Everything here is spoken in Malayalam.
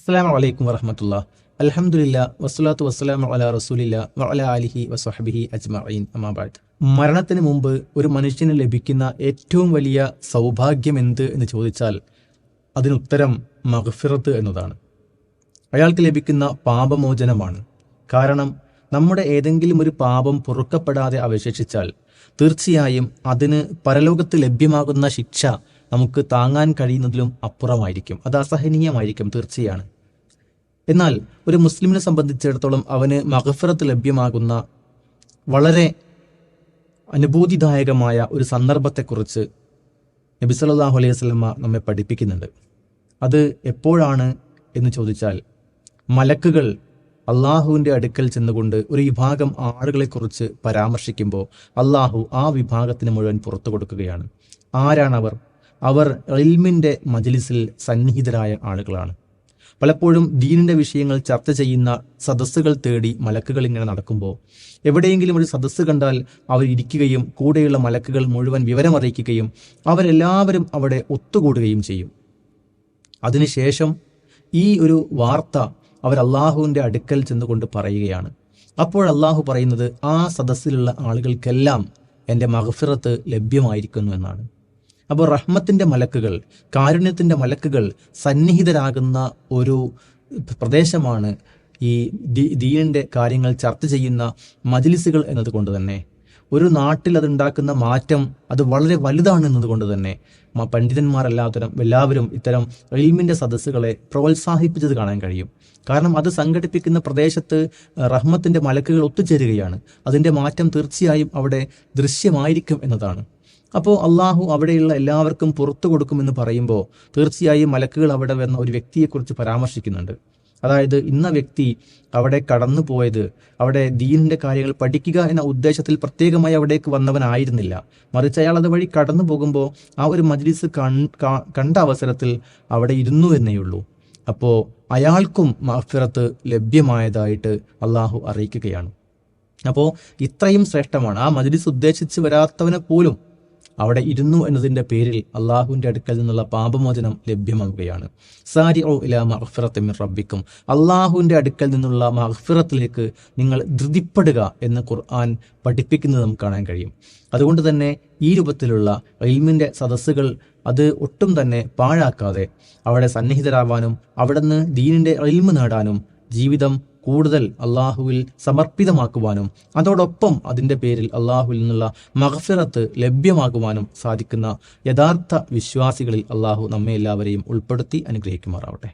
അസ്സാം വലൈക്കും വറഹമത്തുള്ള അലഹമുല്ല വസ്സലാത്തു വസ്സലാം അല റസൂലില്ല വഅല അലിഹി വസ്വഹബിഹി അജ്മഈൻ. അമാബാദ് മരണത്തിന് മുമ്പ് ഒരു മനുഷ്യന് ലഭിക്കുന്ന ഏറ്റവും വലിയ സൗഭാഗ്യം എന്ത് എന്ന് ചോദിച്ചാൽ അതിനുത്തരം മഹഫിറത്ത് എന്നതാണ്. അയാൾക്ക് ലഭിക്കുന്ന പാപമോചനമാണ്. കാരണം നമ്മുടെ ഏതെങ്കിലും ഒരു പാപം പൊറുക്കപ്പെടാതെ അവശേഷിച്ചാൽ തീർച്ചയായും അതിന് പരലോകത്ത് ലഭ്യമാകുന്ന ശിക്ഷ നമുക്ക് താങ്ങാൻ കഴിയുന്നതിലും അപ്പുറമായിരിക്കും. അത് അസഹനീയമായിരിക്കും തീർച്ചയാണ്. എന്നാൽ ഒരു മുസ്ലിമിനെ സംബന്ധിച്ചിടത്തോളം അവന് മഹഫറത്ത് ലഭ്യമാകുന്ന വളരെ അനുഭൂതിദായകമായ ഒരു സന്ദർഭത്തെക്കുറിച്ച് നബി സല്ലല്ലാഹു അലൈഹി വസല്ലമ നമ്മെ പഠിപ്പിക്കുന്നുണ്ട്. അത് എപ്പോഴാണ് എന്ന് ചോദിച്ചാൽ മലക്കുകൾ അള്ളാഹുവിന്റെ അടുക്കൽ ചെന്നുകൊണ്ട് ഒരു വിഭാഗം ആളുകളെക്കുറിച്ച് പരാമർശിക്കുമ്പോൾ അള്ളാഹു ആ വിഭാഗത്തിന് മുഴുവൻ പുറത്തു കൊടുക്കുകയാണ്. ആരാണവർ? അവർ ഇൽമിന്റെ മജലിസിൽ സന്നിഹിതരായ ആളുകളാണ്. പലപ്പോഴും ദീനിന്റെ വിഷയങ്ങൾ ചർച്ച ചെയ്യുന്ന സദസ്സുകൾ തേടി മലക്കുകൾ ഇങ്ങനെ നടക്കുമ്പോൾ എവിടെയെങ്കിലും ഒരു സദസ്സ് കണ്ടാൽ അവർ ഇരിക്കുകയും കൂടെയുള്ള മലക്കുകൾ മുഴുവൻ വിവരമറിയിക്കുകയും അവരെല്ലാവരും അവിടെ ഒത്തുകൂടുകയും ചെയ്യും. അതിനുശേഷം ഈ ഒരു വാർത്ത അവർ അള്ളാഹുവിന്റെ അടുക്കൽ ചെന്നുകൊണ്ട് പറയുകയാണ്. അപ്പോൾ അള്ളാഹു പറയുന്നത് ആ സദസ്സിലുള്ള ആളുകൾക്കെല്ലാം എന്റെ മഹഫിറത്ത് ലഭ്യമായിരിക്കുന്നു എന്നാണ്. അപ്പോൾ റഹ്മത്തിന്റെ മലക്കുകൾ കാരുണ്യത്തിന്റെ മലക്കുകൾ സന്നിഹിതരാകുന്ന ഒരു പ്രദേശമാണ് ഈ ദീനിന്റെ കാര്യങ്ങൾ ചർച്ച ചെയ്യുന്ന മജിലിസുകൾ എന്നതുകൊണ്ട് തന്നെ. ഒരു നാട്ടിൽ അതുണ്ടാക്കുന്ന മാറ്റം അത് വളരെ വലുതാണ് എന്നതുകൊണ്ട് തന്നെ. പണ്ഡിതന്മാരെല്ലാത്തരം എല്ലാവരും ഇത്തരം റീമിന്റെ സദസ്സുകളെ പ്രോത്സാഹിപ്പിച്ചത് കാണാൻ കഴിയും. കാരണം അത് സംഘടിപ്പിക്കുന്ന പ്രദേശത്ത് റഹ്മത്തിന്റെ മലക്കുകൾ ഒത്തുചേരുകയാണ്. അതിന്റെ മാറ്റം തീർച്ചയായും അവിടെ ദൃശ്യമായിരിക്കും എന്നതാണ്. അപ്പോൾ അള്ളാഹു അവിടെയുള്ള എല്ലാവർക്കും പുറത്തു കൊടുക്കുമെന്ന് പറയുമ്പോൾ തീർച്ചയായും മലക്കുകൾ അവിടെ വന്ന ഒരു വ്യക്തിയെക്കുറിച്ച് പരാമർശിക്കുന്നുണ്ട്. അതായത് ഇന്ന വ്യക്തി അവിടെ കടന്നു പോയത് അവിടെ ദീനിന്റെ കാര്യങ്ങൾ പഠിക്കുക എന്ന ഉദ്ദേശത്തിൽ പ്രത്യേകമായി അവിടേക്ക് വന്നവനായിരുന്നില്ല. മറിച്ച് അയാൾ അത് വഴി കടന്നു പോകുമ്പോൾ ആ ഒരു മജ്ലിസ് കണ്ട അവസരത്തിൽ അവിടെ ഇരുന്നു എന്നേ ഉള്ളൂ. അപ്പോൾ അയാൾക്കും മഹ്ഫിറത്ത് ലഭ്യമായതായിട്ട് അള്ളാഹു അറിയിക്കുകയാണ്. അപ്പോൾ ഇത്രയും ശ്രേഷ്ഠമാണ്. ആ മജ്ലിസ് ഉദ്ദേശിച്ച് വരാത്തവനെ പോലും അവിടെ ഇരുന്നു എന്നതിന്റെ പേരിൽ അള്ളാഹുവിന്റെ അടുക്കൽ നിന്നുള്ള പാപമോചനം ലഭ്യമാവുകയാണ്. സാരി ഓ ഇല മഹഫിറത്തെ റബ്ബിക്കും. അള്ളാഹുവിന്റെ അടുക്കൽ നിന്നുള്ള മഹഫിറത്തിലേക്ക് നിങ്ങൾ ധൃതിപ്പെടുക എന്ന് ഖുർആൻ പഠിപ്പിക്കുന്നത് നമുക്ക് കാണാൻ കഴിയും. അതുകൊണ്ട് തന്നെ ഈ രൂപത്തിലുള്ള ഇൽമിന്റെ സദസ്സുകൾ അത് ഒട്ടും തന്നെ പാഴാക്കാതെ അവിടെ സന്നിഹിതരാവാനും അവിടുന്ന് ദീനിന്റെ ഇൽമ് നേടാനും ജീവിതം കൂടുതൽ അള്ളാഹുവിൽ സമർപ്പിതമാക്കുവാനും അതോടൊപ്പം അതിന്റെ പേരിൽ അള്ളാഹുവിൽ നിന്നുള്ള മഹഫിറത്ത് ലഭ്യമാകുവാനും സാധിക്കുന്ന യഥാർത്ഥ വിശ്വാസികളിൽ അള്ളാഹു നമ്മെ എല്ലാവരെയും ഉൾപ്പെടുത്തി അനുഗ്രഹിക്കുമാറാവട്ടെ.